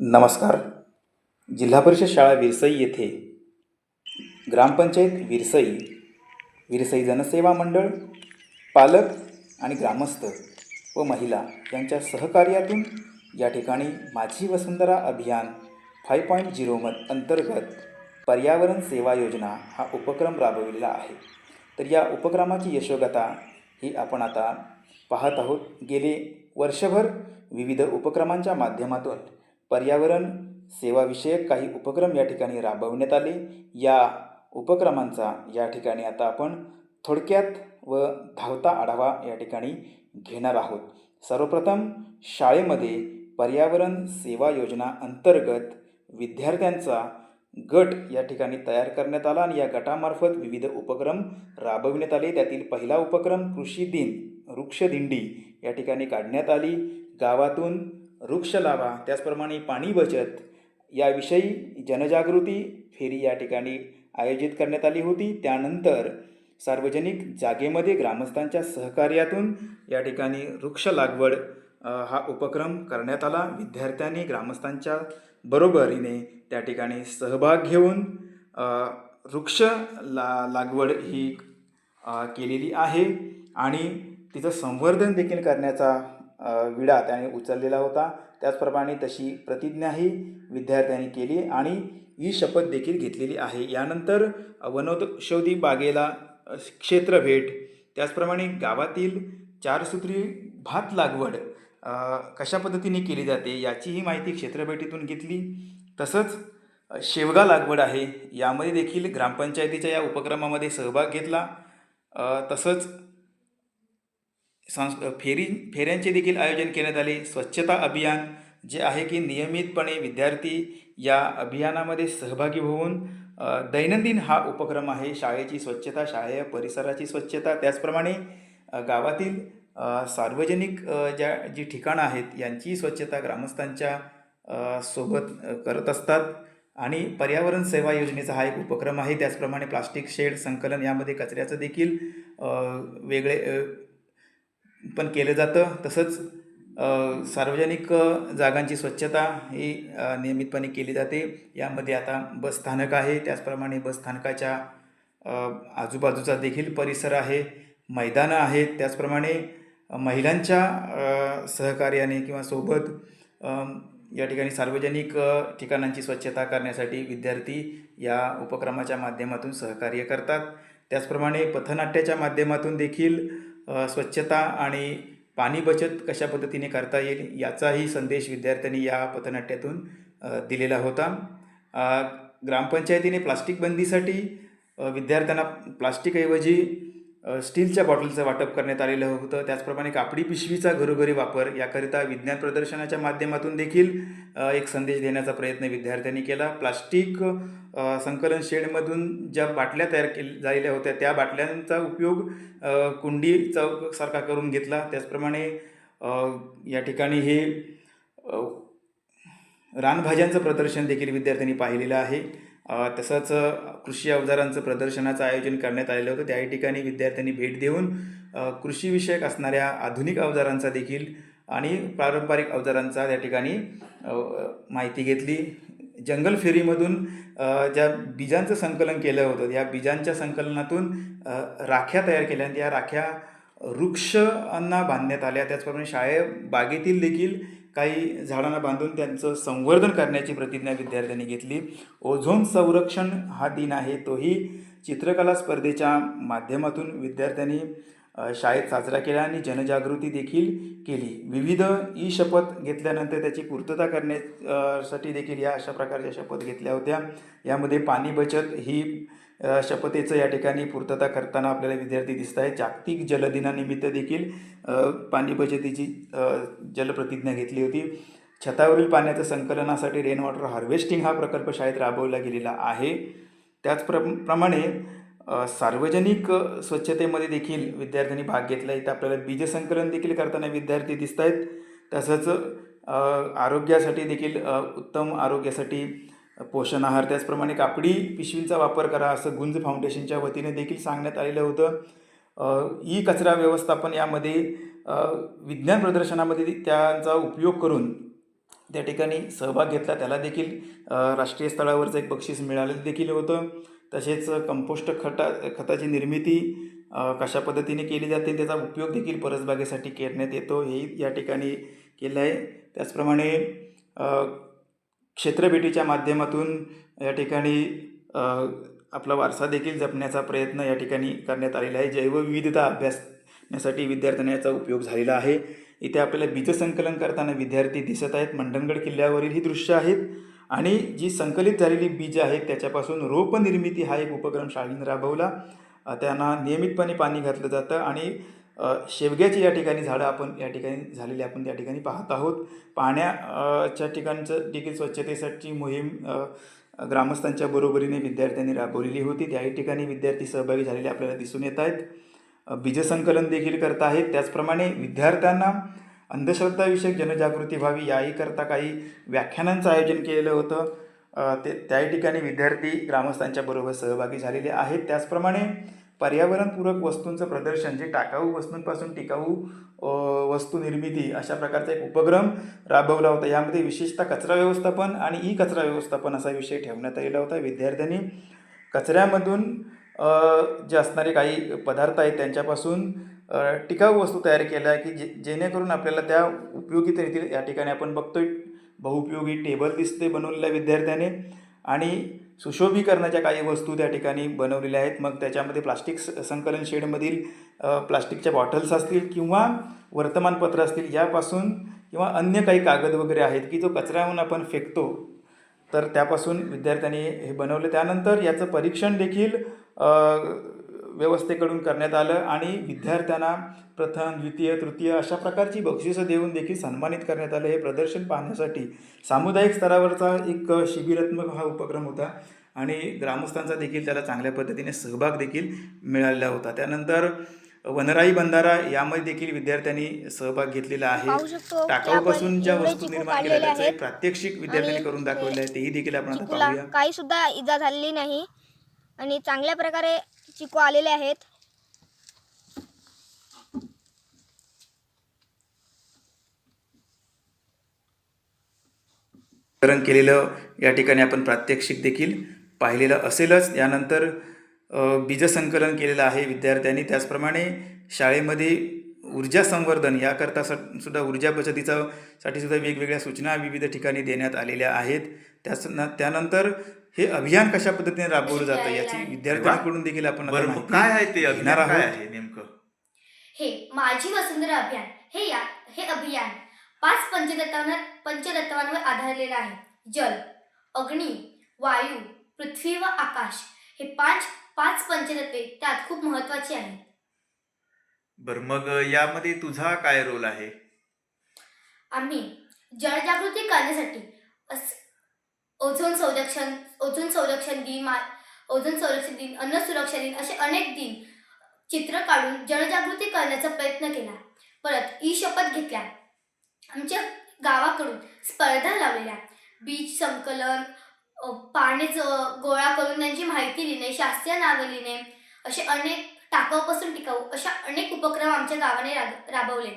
नमस्कार. जिल्हा परिषद शाळा विरसई येथे ग्रामपंचायत विरसई विरसई जनसेवा मंडळ पालक आणि ग्रामस्थ व महिला यांच्या सहकार्यातून या ठिकाणी माझी वसुंधरा अभियान फाय पॉईंट झिरो मत अंतर्गत पर्यावरण सेवा योजना हा उपक्रम राबविलेला आहे. तर या उपक्रमाची यशोगता ही आपण आता पाहत आहोत. गेले वर्षभर विविध उपक्रमांच्या माध्यमातून पर्यावरण सेवाविषयक काही उपक्रम या ठिकाणी राबवण्यात आले. या उपक्रमांचा या ठिकाणी आता आपण थोडक्यात व धावता आढावा या ठिकाणी घेणार आहोत. सर्वप्रथम शाळेमध्ये पर्यावरण सेवा योजना अंतर्गत विद्यार्थ्यांचा गट या ठिकाणी तयार करण्यात आला आणि या गटामार्फत विविध उपक्रम राबविण्यात आले. त्यातील पहिला उपक्रम कृषी दिन वृक्षदिंडी या ठिकाणी काढण्यात आली. गावातून वृक्ष लावा त्याचप्रमाणे पाणी बचत याविषयी जनजागृती फेरी या ठिकाणी आयोजित करण्यात आली होती. त्यानंतर सार्वजनिक जागेमध्ये ग्रामस्थांच्या सहकार्यातून या ठिकाणी वृक्ष लागवड हा उपक्रम करण्यात आला. विद्यार्थ्यांनी ग्रामस्थांच्या बरोबरीने त्या ठिकाणी सहभाग घेऊन वृक्ष ला लागवड ही केलेली आहे. आणि तिचं संवर्धन देखील करण्याचा विडा त्याने उचललेला होता. त्याचप्रमाणे तशी प्रतिज्ञाही विद्यार्थ्यांनी केली आणि ही शपथ देखील घेतलेली आहे. यानंतर वनौषधी बागेला क्षेत्र क्षेत्रभेट त्याचप्रमाणे गावातील चारसूत्री भात लागवड कशा पद्धतीने केली जाते याचीही माहिती क्षेत्रभेटीतून घेतली. तसंच शेवगा लागवड आहे यामध्ये देखील ग्रामपंचायतीच्या या उपक्रमामध्ये सहभाग घेतला. तसंच सांस फेरी फेऱ्यांचे देखील आयोजन करण्यात आले. स्वच्छता अभियान जे आहे की नियमितपणे विद्यार्थी या अभियानामध्ये सहभागी होऊन दैनंदिन हा उपक्रम आहे. शाळेची स्वच्छता शाळे परिसराची स्वच्छता. त्याचप्रमाणे गावातील सार्वजनिक ज्या जी ठिकाणं आहेत यांची स्वच्छता ग्रामस्थांच्या सोबत करत असतात. आणि पर्यावरण सेवा योजनेचा हा एक उपक्रम आहे. त्याचप्रमाणे प्लास्टिक शेड संकलन यामध्ये कचऱ्याचं देखील वेगळे पण केलं जातं. तसंच सार्वजनिक जागांची स्वच्छता ही नियमितपणे केली जाते. यामध्ये आता बस स्थानक आहे. त्याचप्रमाणे बस स्थानकाच्या आजूबाजूचा देखील परिसर आहे. मैदानं आहेत. त्याचप्रमाणे महिलांच्या सहकार्याने किंवा सोबत या ठिकाणी सार्वजनिक ठिकाणांची स्वच्छता करण्यासाठी विद्यार्थी या उपक्रमाच्या माध्यमातून सहकार्य करतात. त्याचप्रमाणे पथनाट्याच्या माध्यमातून देखील स्वच्छता आणि पाणी बचत कशा पद्धतीने करता येईल याचाही संदेश विद्यार्थ्यांनी या पथनाट्यातून दिलेला होता. ग्रामपंचायतीने प्लास्टिक बंदीसाठी विद्यार्थ्यांना प्लास्टिकऐवजी स्टीलच्या बॉटलचं वाटप करण्यात आलेलं होतं. त्याचप्रमाणे कापडी पिशवीचा घरोघरी वापर याकरिता विज्ञान प्रदर्शनाच्या माध्यमातून देखील एक संदेश देण्याचा प्रयत्न विद्यार्थ्यांनी केला. प्लास्टिक संकलन शेडमधून ज्या बाटल्या तयार केल्या झालेल्या होत्या त्या बाटल्यांचा उपयोग कुंडी चौकसारखा करून घेतला. त्याचप्रमाणे या ठिकाणी हे रानभाज्यांचं प्रदर्शन देखील विद्यार्थ्यांनी पाहिलेलं आहे. तसंच कृषी अवजारांचं प्रदर्शनाचं आयोजन करण्यात आलेलं होतं. त्याही ठिकाणी विद्यार्थ्यांनी भेट देऊन कृषीविषयक असणाऱ्या आधुनिक अवजारांचा देखील आणि पारंपरिक अवजारांचा त्या ठिकाणी माहिती घेतली. जंगल फेरीमधून ज्या बीजांचं संकलन केलं होतं या बीजांच्या संकलनातून राख्या तयार केल्या आणि या राख्या वृक्षांना बांधण्यात आल्या. त्याचप्रमाणे शाळे बागेतील देखील काही झाडांना बांधून त्यांचं संवर्धन करण्याची प्रतिज्ञा विद्यार्थ्यांनी घेतली. ओझोन संरक्षण हा दिन आहे तोही चित्रकला स्पर्धेच्या माध्यमातून विद्यार्थ्यांनी शाळेत साजरा केला आणि जनजागृती देखील केली. विविध ई शपथ घेतल्यानंतर त्याची पूर्तता करण्यासाठी देखील या अशा प्रकारच्या शपथ घेतल्या होत्या. यामध्ये पाणी बचत ही शपथेचं या ठिकाणी पूर्तता करताना आपल्याला विद्यार्थी दिसत आहे जागतिक जलदिनानिमित्त देखील पाणी बचतीची जलप्रतिज्ञा घेतली होती. छतावरील पाण्याचं संकलनासाठी रेन वॉटर हार्वेस्टिंग हा प्रकल्प शाळेत राबवला गेलेला आहे. त्याचप्र प्रमाणे सार्वजनिक स्वच्छतेमध्ये देखील विद्यार्थ्यांनी भाग घेतला इथं आपल्याला बीजसंकलन देखील करताना विद्यार्थी दिसत आहेत. तसंच आरोग्यासाठी देखील उत्तम आरोग्यासाठी पोषण आहार त्याचप्रमाणे कापडी पिशवींचा वापर करा असं गुंज फाउंडेशनच्या वतीने देखील सांगण्यात आलेलं होतं. ई कचरा व्यवस्थापन यामध्ये विज्ञान प्रदर्शनामध्ये त्यांचा उपयोग करून त्या ठिकाणी सहभाग घेतला. त्याला देखील राष्ट्रीय स्तरावरचं एक बक्षीस मिळालेलं देखील होतं. तसेच कंपोस्ट खता खताची निर्मिती कशा पद्धतीने केली जाते त्याचा उपयोग देखील परसबागेसाठी करण्यात येतो. हेही या ठिकाणी केलं आहे त्याचप्रमाणे क्षेत्रभेटीच्या माध्यमातून या ठिकाणी आपला वारसा देखील जपण्याचा प्रयत्न या ठिकाणी करण्यात आलेला आहे. जैवविविधता अभ्यासण्यासाठी विद्यार्थ्यांना याचा उपयोग झालेला आहे. इथे आपल्याला बीजसंकलन करताना विद्यार्थी दिसत आहेत. मंडणगड किल्ल्यावरील ही दृश्य आहेत. आणि जी संकलित झालेली बीज आहेत त्याच्यापासून रोपनिर्मिती हा एक उपक्रम शाळेने राबवला. त्यांना नियमितपणे पाणी घातलं जातं आणि शेवग्याची या ठिकाणी झाडं आपण या ठिकाणी झालेली आपण त्या ठिकाणी पाहत आहोत. पाण्याच्या ठिकाणचं देखील स्वच्छतेसाठी मोहीम ग्रामस्थांच्या बरोबरीने विद्यार्थ्यांनी राबवलेली होती. त्याही ठिकाणी विद्यार्थी सहभागी झालेले आपल्याला दिसून येत आहेत. बीजसंकलन देखील करत आहेत. त्याचप्रमाणे विद्यार्थ्यांना अंधश्रद्धाविषयक जनजागृती व्हावी याही करता काही व्याख्यानांचं आयोजन केलेलं होतं. ते त्याही ठिकाणी विद्यार्थी ग्रामस्थांच्या बरोबर सहभागी झालेले आहेत. त्याचप्रमाणे पर्यावरणपूरक वस्तूंचं प्रदर्शन जे टाकाऊ वस्तूंपासून टिकाऊ वस्तू निर्मिती अशा प्रकारचा एक उपक्रम राबवला होता. यामध्ये विशेषतः कचरा व्यवस्थापन आणि ई कचरा व्यवस्थापन असा विषय ठेवण्यात आलेला होता. विद्यार्थ्यांनी कचऱ्यामधून जे असणारे काही पदार्थ आहेत त्यांच्यापासून टिकाऊ वस्तू तयार केल्या की जे जेणेकरून आपल्याला त्या उपयोगित येतील या ठिकाणी आपण बघतोय बहुपयोगी टेबल दिसते बनवलेल्या विद्यार्थ्याने. आणि सुशोभीकरणाच्या काही वस्तू त्या ठिकाणी बनवलेल्या आहेत. मग त्याच्यामध्ये प्लास्टिक संकलन शेडमधील प्लास्टिकच्या बॉटल्स असतील किंवा वर्तमानपत्र असतील यापासून किंवा अन्य काही कागद वगैरे आहेत की जो कचऱ्याहून आपण फेकतो तर त्यापासून विद्यार्थ्यांनी हे बनवलं. त्यानंतर याचं परीक्षण देखील व्यवस्थेकडून करण्यात आलं आणि विद्यार्थ्यांना प्रथम द्वितीय तृतीय अशा प्रकारची बक्षिसं देऊन देखील सन्मानित करण्यात आलं. हे प्रदर्शन पाहण्यासाठी सामुदायिक स्तरावरचा एक शिबिरात्मक हा उपक्रम होता आणि ग्रामस्थांचा देखील त्याला चांगल्या पद्धतीने सहभाग देखील मिळालेला होता. त्यानंतर वनराई बंधारा यामध्ये देखील विद्यार्थ्यांनी सहभाग घेतलेला आहे. टाकाऊपासून ज्या वस्तू निर्माण केल्या त्याचं प्रात्यक्षिक विद्यार्थ्यांनी करून दाखवलेलं आहे तेही देखील आपण आता चिकूला पाहूया. काही सुद्धा इजा झालेली नाही आणि चांगल्या प्रकारे चिकू आलेले आहेत. केलेलं या ठिकाणी आपण प्रात्यक्षिक देखील पाहिलेलं असेलच. यानंतर बीजसंकलन केलेलं आहे विद्यार्थ्यांनी. त्याचप्रमाणे शाळेमध्ये ऊर्जा संवर्धन याकरता स- सुद्धा ऊर्जा बचतीचा साठी सुद्धा वेगवेगळ्या सूचना विविध ठिकाणी देण्यात आलेल्या आहेत. त्याच त्यानंतर हे अभियान कशा पद्धतीने राबवलं जातं याची विद्यार्थ्यांकडून देखील आपण बरं मग काय आहे ते घेणार अभियान काय आहोत. आहे नेमकं? हे माझी वसुंधरा अभियान हे या हे अभियान पाच पंचतत्वांवर पंचतत्वांवर आधारलेलं आहे. जल अग्नी वायू पृथ्वी व आकाश हे पाच पाच पंचतत्वे त्यात खूप महत्वाची आहेत. बरं मग यामध्ये तुझा काय रोल आहे? आम्ही जलजागृती करण्यासाठी अस- ओझोन संरक्षण ओझोन संरक्षण दिन मा ओझोन संरक्षण दिन अन्न सुरक्षा दिन असे अनेक दिन चित्र काढून जनजागृती करण्याचा प्रयत्न केला. परत ई शपथ घेतल्या. आमच्या गावाकडून स्पर्धा लावलेल्या बीज संकलन पाणी गोळा करून त्यांची माहिती लिहिणे शास्त्रीय नावे लिहिणे असे अनेक टाकाऊपासून टिकाऊ अशा अनेक उपक्रम आमच्या गावाने राब- राबवले.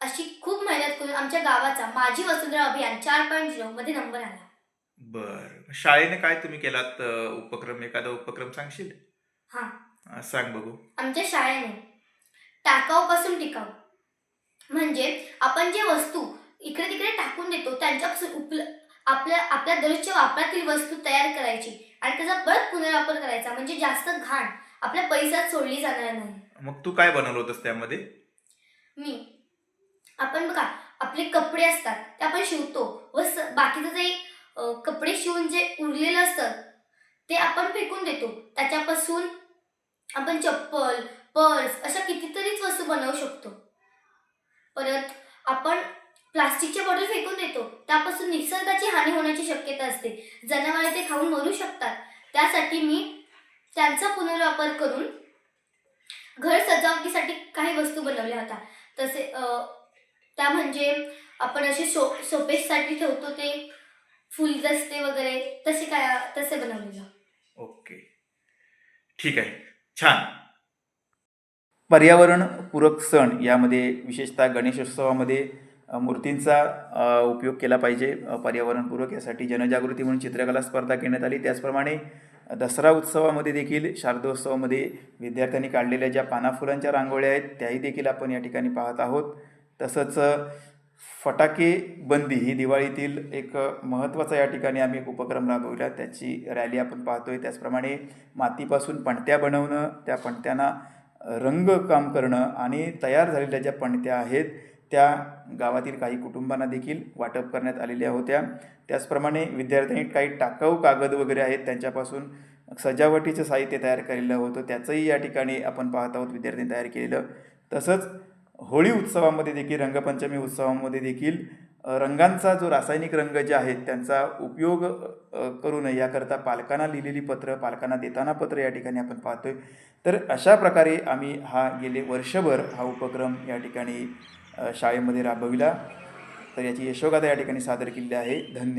अशी खूप मेहनत करून आमच्या गावाचा माझी वसुंधरा अभियान चार पॉईंट झिरो मध्ये नंबर आला. बर. शाळेने काय तुम्ही केलात अ, उपक्रम? एखादा उपक्रम सांगशील? हा. अ, सांग बघू. आमच्या शाळेने टाकाऊपासून टिकाऊ. म्हणजे आपण जे वस्तू इकडे तिकडे टाकून देतो त्यांच्यापासून उपल आपल्या आपल्या दररोजच्या वापरातील वस्तू तयार करायची आणि त्याचा परत पुनर्वापर करायचा. म्हणजे जास्त घाण आपल्या परिसरात सोडली जाणार नाही. मग तू काय बनवलं होतंस त्यामध्ये? मी. आपण बघा आपले कपडे असतात ते आपण शिवतो व स बाकीचं जे कपडे शिवून जे उरलेलं असतं ते आपण फेकून देतो. त्याच्यापासून आपण चप्पल पर्स अशा कितीतरीच वस्तू बनवू शकतो. परत आपण प्लास्टिकच्या बॉटल फेकून देतो. त्यापासून निसर्गाची हानी होण्याची शक्यता असते. जनावरे ते खाऊन मरू शकतात. त्यासाठी मी त्यांचा पुनर्वापर करून घर सजावटीसाठी काही वस्तू बनवल्या होत्या. तसे त्या म्हणजे आपण असे शो शोपेससाठी ठेवतो ते. फुलदस्ते वगैरे तसे काय तसे बनवलेलं ओके. ठीक आहे. छान. पर्यावरणपूरक सण यामध्ये विशेषतः गणेशोत्सवामध्ये मूर्तींचा उपयोग केला पाहिजे. पर्यावरणपूरक यासाठी जनजागृती म्हणून चित्रकला स्पर्धा घेण्यात आली. त्याचप्रमाणे दसरा उत्सवामध्ये देखील शारदोत्सवामध्ये विद्यार्थ्यांनी काढलेल्या ज्या पाना फुलांच्या रांगोळ्या आहेत त्याही देखील आपण या ठिकाणी पाहत आहोत. तसंच फटाके बंदी ही दिवाळीतील एक महत्त्वाचा या ठिकाणी आम्ही एक उपक्रम राबवला. त्याची रॅली आपण पाहतोय. त्याचप्रमाणे मातीपासून पणत्या बनवणं त्या पणत्यांना रंगकाम करणं आणि तयार झालेल्या ज्या पणत्या आहेत त्या गावातील काही कुटुंबांना देखील वाटप करण्यात आलेल्या होत्या. त्याचप्रमाणे विद्यार्थ्यांनी काही टाकाऊ कागद वगैरे आहेत त्यांच्यापासून सजावटीचं साहित्य तयार केलेलं होतं. त्याचंही या ठिकाणी आपण पाहत आहोत. विद्यार्थ्यांनी तयार केलेलं. तसंच होळी उत्सवामध्ये देखील रंगपंचमी उत्सवामध्ये देखील रंगांचा जो रासायनिक रंग जे आहेत त्यांचा उपयोग करू नये. याकरता पालकांना लिहिलेली पत्र पालकांना देताना पत्र या ठिकाणी आपण पाहतोय. तर अशा प्रकारे आम्ही हा गेले वर्षभर हा उपक्रम या ठिकाणी शाळेमध्ये राबविला. तर याची यशोगाथा या ठिकाणी सादर केली आहे. धन्यवाद.